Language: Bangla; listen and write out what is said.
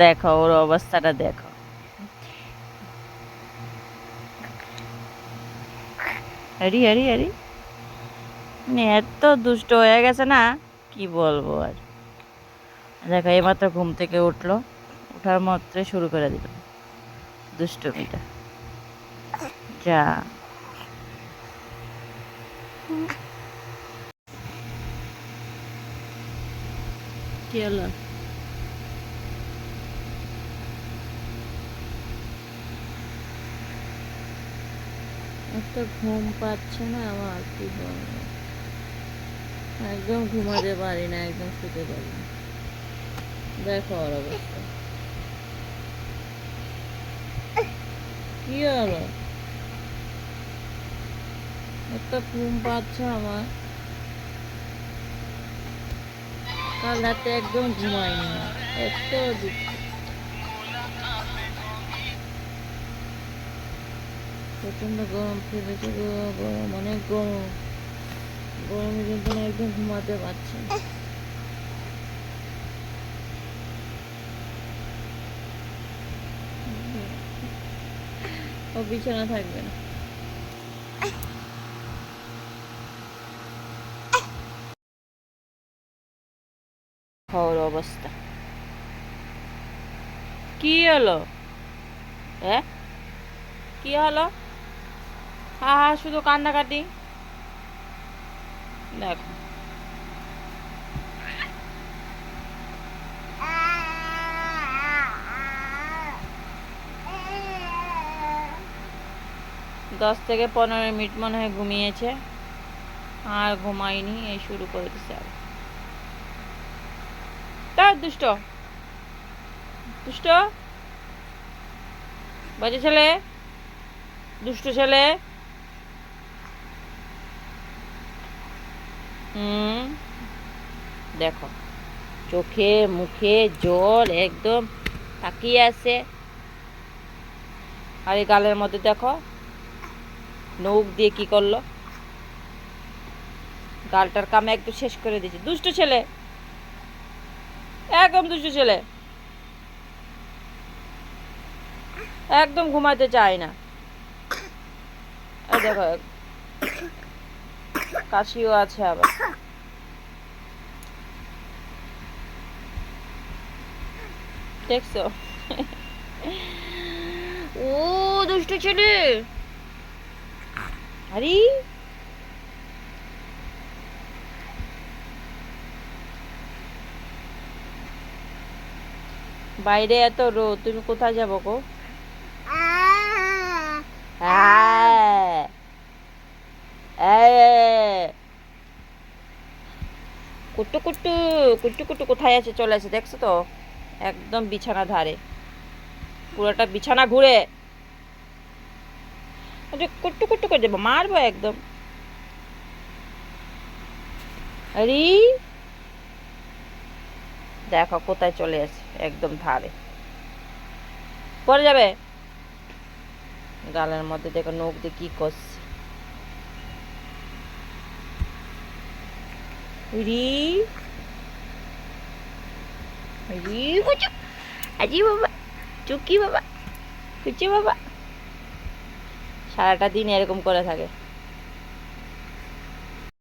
দেখো, ওর অবস্থাটা দেখো। আরে আরে আরে। মানে এত দুষ্ট হয়ে গেছে না, কি বলব আর। দেখো, এইমাত্র ঘুম থেকে উঠল ওঠার মাত্রই শুরু করে দিল দুষ্টমিটা। যা। কি একটা ঘুম পাচ্ছে না আমার, কি বলব? একদম ঘুমাতে পারি না, একদম শুতে পারি না। দেখো ওর অবস্থা। কি হলো? একটা ঘুম পাচ্ছে আমার। কাল রাতে একদম ঘুমাইনি এত দুঃখ। গরম ফেলেছে গো গরম, অনেক গরম। গরমের জন্য একদম ঘুমাতে পারছি। ও বিছানা থাকবে না ওর অবস্থা। কি হলো? হ্যাঁ কি হলো? হা হা, শুধু কান্নাকাটি। দেখো। দশ থেকে পনেরো মিনিট মনে হয় ঘুমিয়েছে। আর ঘুমায়নি, এই শুরু করে দিছে আর তার দুষ্ট। দুষ্ট? বাজে ছেলে? দুষ্ট ছেলে? হুম। দেখো, চোখে, মুখে জল একদম তাকিয়ে আছে। আর এই গালের মধ্যে দেখো নৌক দিয়ে কি করল? গালটার কামে একটু শেষ করে দিয়েছে। দুষ্ট ছেলে! একদম দুষ্ট ছেলে। একদম ঘুমাতে চায় না। দেখো, কাশিও আছে আবার। দেখছ? ও, দুষ্ট ছেলে। আরে। বাইরে এত রোদ তুমি কোথায় যাব গো? এই, কুট্টু কুট্টু কুট্টু কুট্টু কোথায় আছে? চলে আসে দেখছ তো? একদম বিছানা ধারে। পুরোটা বিছানা ঘুরে। কুট্টু কুট্টু করে দেবো মারবো একদম। আরে দেখো কোথায় চলে আসে একদম ধারে। পরে যাবে? গালের মধ্যে দেখো নখ দিয়ে কি করছে। রি রি বাবা বাবা, কুচি বাবা। সারাটা দিন এরকম করে থাকে।